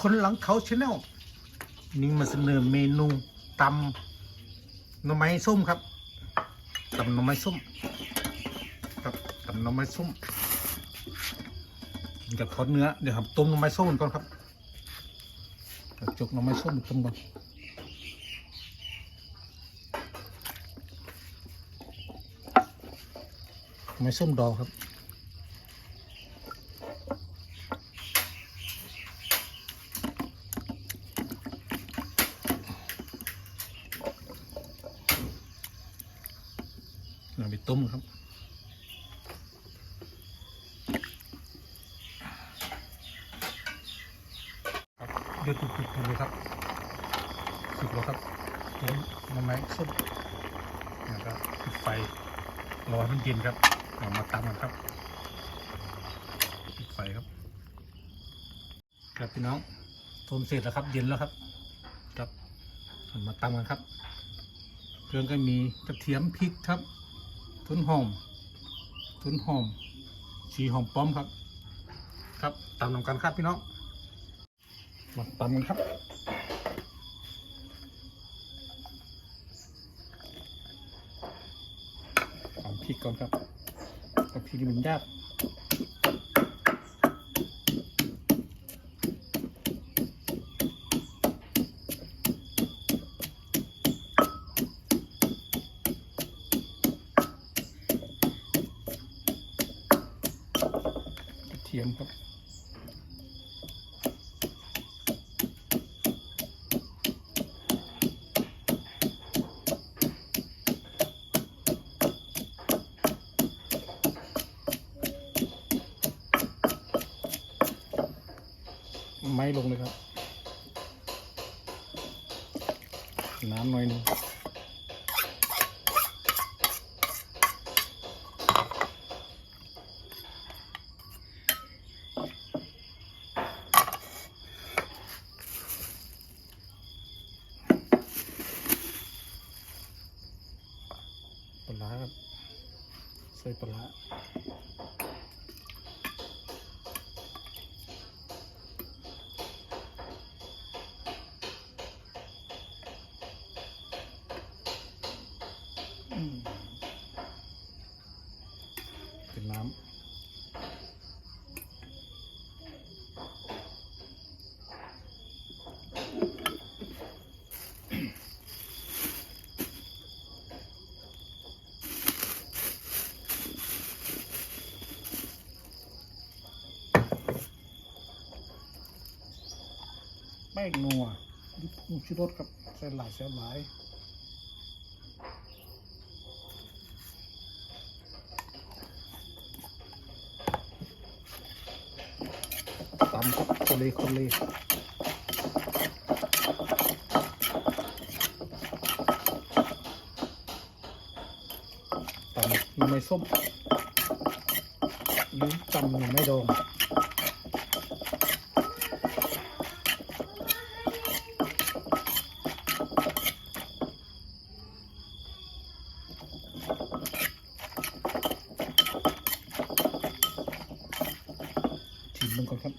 คนหลังเขาชาแนลนี่มาเสนอเมนูตำหน่อไม้ส้มครับตำหน่อไม้ส้มครับตำหน่อไม้ส้มกับทอดเนื้อเดี๋ยวครับต้มหน่อไม้ส้มก่อนครับเดี๋ยวจกหน่อไม้ส้มต้มก่อนไม้ส้มดอครับ ไปต้มครับครับเดือดตุดๆเลยครับสุกแล้วครับต้มน้ำไม้ส้มแล้วก็ปิดไฟรอให้มันเย็นครับเอามาตำกันครับปิดไฟครับ ครับพี่น้องต้มเสร็จแล้วครับ เย็นแล้วครับครับมาตำกันครับ เครื่องก็มีกระเทียมพริกครับ ต้นหอมต้นหอม สีหอมป้อมครับ ครับตามนำกันครับพี่น้องมาตำกันครับตำพริกก่อนครับกับพริกมันยาก ทียมครับไม้ลงเลยครับ น้ำหน่อยหนึงปลาร้าครับ ใส่ ปลาร้าอืมเป็นน้ำแป้งนัวดิบผงชูรสครับใส่หลายใส่หลายตำครับโคเลโคเลตำหน่อไม้ส้มหรือตำหน่ไม้ด องก่อนครับ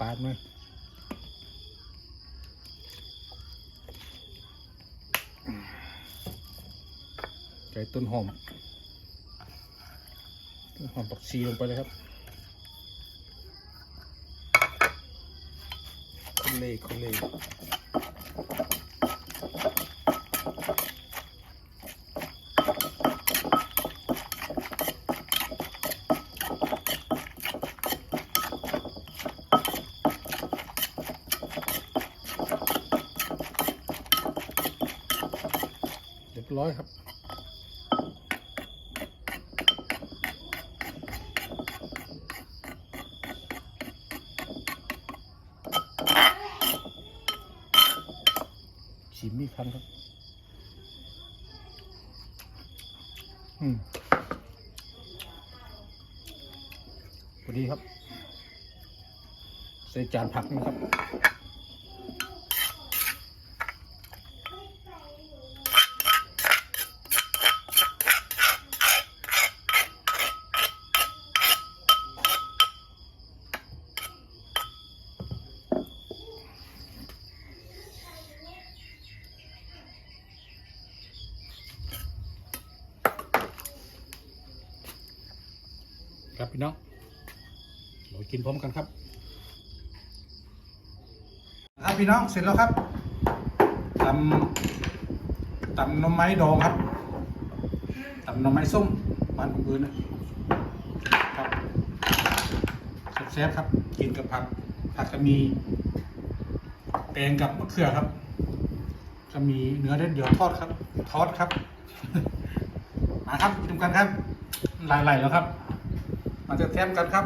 ปาดมาใส่ต้นหอม ต้นหอมปักชีลงไปเลยครับคนเล่คนเล่เร้อยครับ ชิมอีกครั้งครับ อืมพอดีครับ ใส่จานผักนะครับ ครับพี่น้องเรากินพร้อมกันครับครับพี่น้องเสร็จแล้วครับตำตำน่อไม้ดองครับตำน่อไม้ส้มบ้านผมเอืนนะครับแซ่บครับ กินกับผัก ผักจะมีแตงกับมะเขือครับ จะมีเนื้อเด็ดเดียวทอดครับ ทอดครับ มาครับกินกันครับหลายๆแล้วครับ มันจะแทมกันครับ